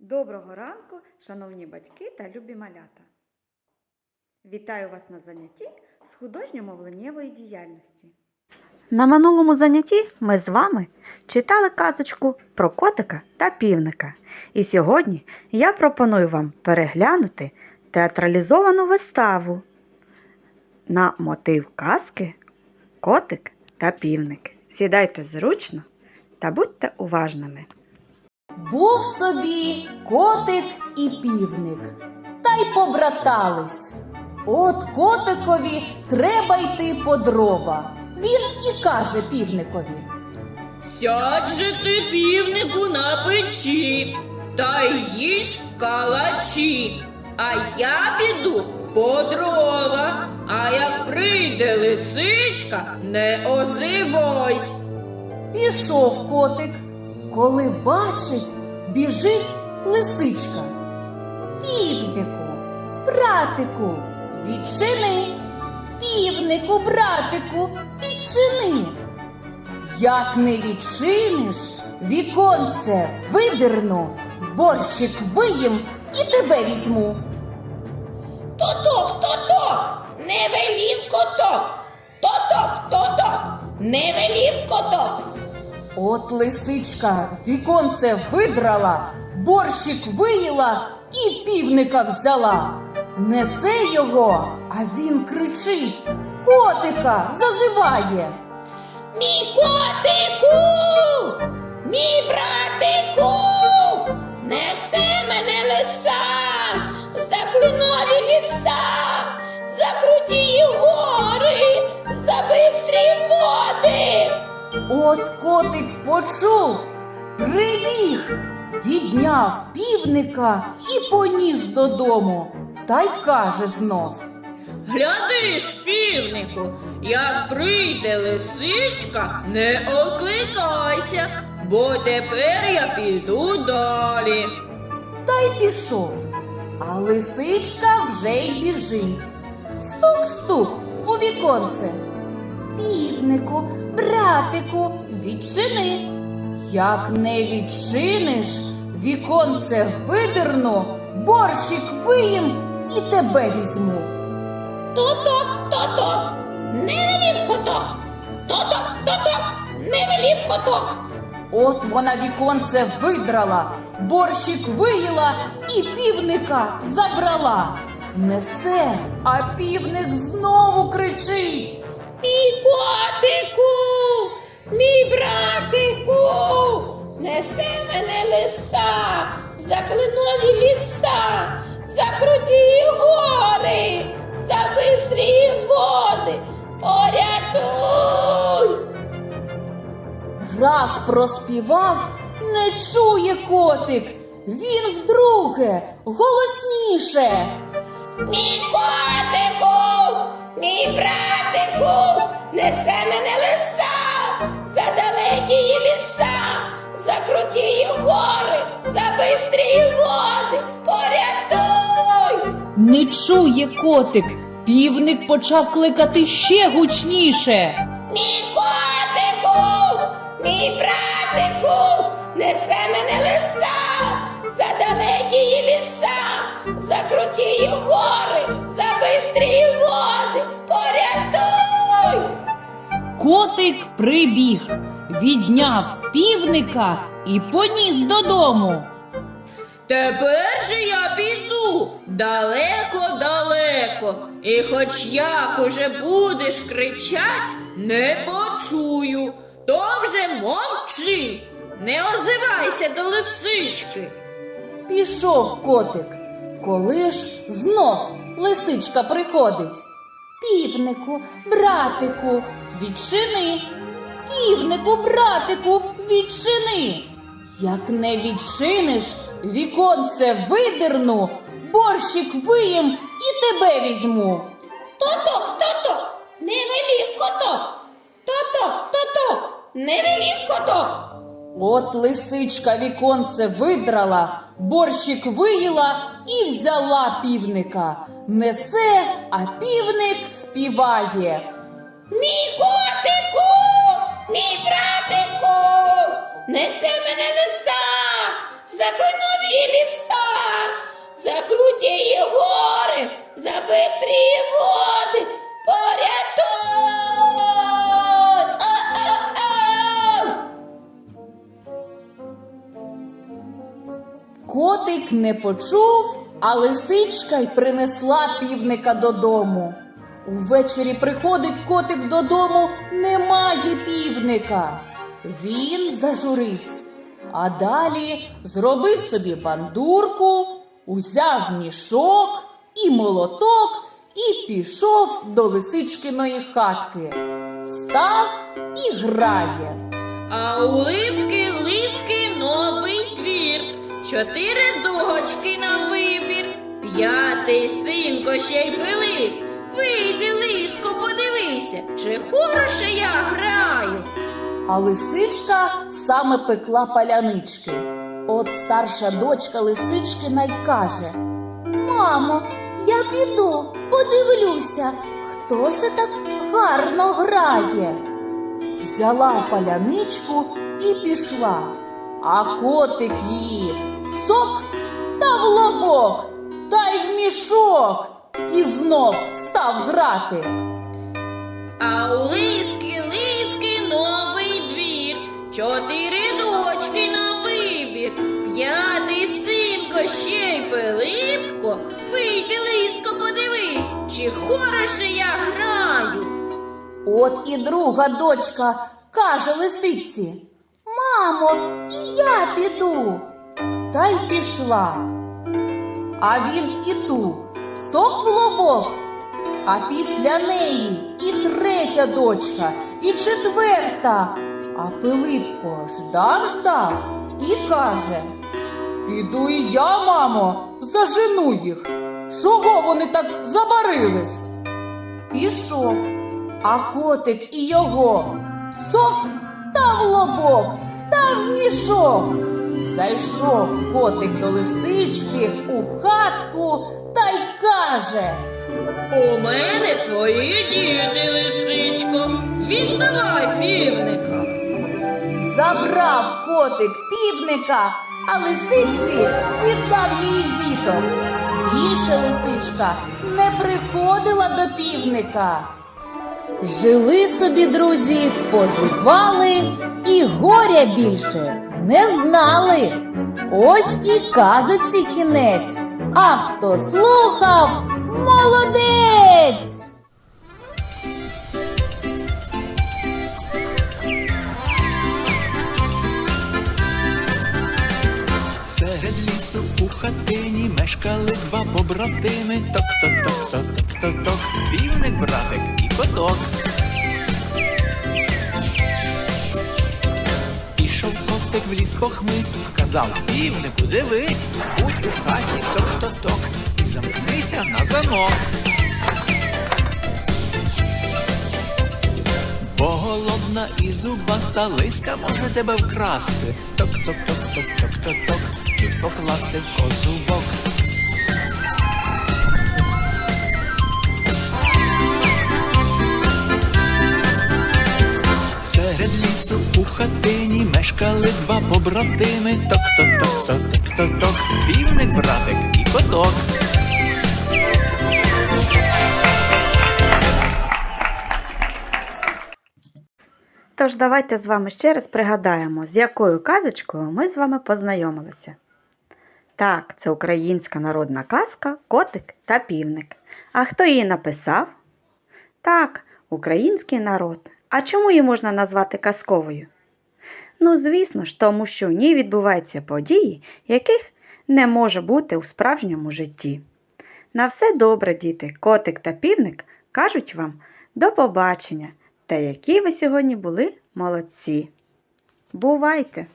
Доброго ранку, шановні батьки та любі малята! Вітаю вас на занятті з художньо-мовленнєвої діяльності. На минулому занятті ми з вами читали казочку про котика та півника. І сьогодні я пропоную вам переглянути театралізовану виставу на мотив казки Котик та півник. Сідайте зручно та будьте уважними. Був собі котик і півник, та й побратались. От котикові треба йти по дрова. Він і каже півникові. Сядь же ти півнику на печі, та їж калачі, а я піду по дрова, а як прийде лисичка, не озивойсь. Пішов котик, коли бачить, біжить лисичка. Півнику, братику, відчини. Півнику, братику, відчини. Як не відчиниш, віконце видерну, борщик виїм і тебе візьму. Тоток, тоток, не велів коток. Тоток, тоток, не велів коток. От лисичка віконце видрала, борщик виїла і півника взяла. Несе його, а він кричить, котика зазиває. Мій котику, мій братику, несе мене лиса, От котик почув, прибіг, відняв півника і поніс додому, та й каже знов. Глядиш, півнику, як прийде лисичка, не окликайся, бо тепер я піду далі. Та й пішов. А лисичка вже й біжить. Стук-стук у віконце. Півнику, братику, відчини. Як не відчиниш, віконце видерну, борщик виїм і тебе візьму. Тоток, тоток, не велів коток. Тоток, тоток, не велів коток. От вона віконце видрала, борщик виїла і півника забрала. Несе, а півник знову кричить. Мій котику, мій братику, несе мене лиса, за клинові ліса, за круті гори, за бистрі води. Порятуй! Раз проспівав, не чує котик. Він вдруге голосніше. Мій котику, мій братику, несе мене лиса, далекі ліса, за круті гори, за бистрі води, порятуй! Не чує котик. Півник почав кликати ще гучніше. Мій котику, мій братику, несе мене лиса, за далекі ліса, за круті гори, за бистрі води, порятуй! Котик прибіг, відняв півника і поніс додому. Тепер же я піду далеко-далеко, і хоч як уже будеш кричать, не почую, то вже мовчи, не озивайся до лисички. Пішов котик. Коли ж знов лисичка приходить. Півнику, братику, відчини. Півнику, братику, відчини. Як не відчиниш, віконце видерну, борщик виїм і тебе візьму. Тоток, тоток, не велів коток. Тоток, тоток, не велів коток. От лисичка віконце видрала, борщик виїла і взяла півника. Несе, а півник співає. Мій котику, мій братику, несе мене лиса, за кленові ліса, за круті гори, за бистрі води, порятуй! А-а-а! Котик не почув, а лисичка й принесла півника додому. Увечері приходить котик додому, немає півника. Він зажурився, а далі зробив собі бандурку, узяв мішок і молоток і пішов до лисичкиної хатки. Став і грає. А у лиски лиски новий двір, чотири дочки на вибір, п'ятий синко ще й пилип. Вийди, лиско, подивися, чи хороше я граю. А лисичка саме пекла палянички. От старша дочка лисички най каже: Мамо, я піду, подивлюся, хто це так гарно грає. Взяла паляничку і пішла, а котик її сок та в лобок, та й в мішок, і знов став грати. А у лиски лиски новий двір, чотири дочки на вибір, п'ятий синко ще й пилипко. Вийди, лиско, подивись, чи хороше я граю. От і друга дочка каже лисиці: Мамо, і я піду. Та й пішла. А він і ту цок в лобок. А після неї і третя дочка, і четверта. А Пилипко ждав, ждав і каже: Піду і я, мамо, зажену їх. Чого вони так забарились? Пішов. А котик і його цок та в лобок, та в мішок. Зайшов котик до лисички у хатку каже. У мене твої діти, лисичко. Віддавай півника. Забрав котик півника, а лисиці віддав її діток. Більше лисичка не приходила до півника. Жили собі друзі, поживали і горя більше не знали. Ось і казоці кінець. А хто слухав, молодець! Серед лісу у хатині мешкали два побратими. Ток-ток-ток-ток-ток-ток. Півник, братик і коток. В ліс похмись, казав півнику, дивись, будь у хаті ток-ток-ток, і замкнися на замок. Бо голодна і зубаста лиска може тебе вкрасти. Ток-ток-ток-ток-ток-ток-ток і покласти в козубок. Лісу у хатині мешкали два побратими. Ток-ток-ток-ток-ток-ток. Півник, братик і коток. Тож давайте з вами ще раз пригадаємо, з якою казочкою ми з вами познайомилися. Так, це українська народна казка Котик та півник. А хто її написав? Так, український народ. А чому її можна назвати казковою? Ну, звісно ж, тому що в ній відбуваються події, яких не може бути у справжньому житті. На все добре, діти, котик та півник кажуть вам до побачення та які ви сьогодні були молодці. Бувайте!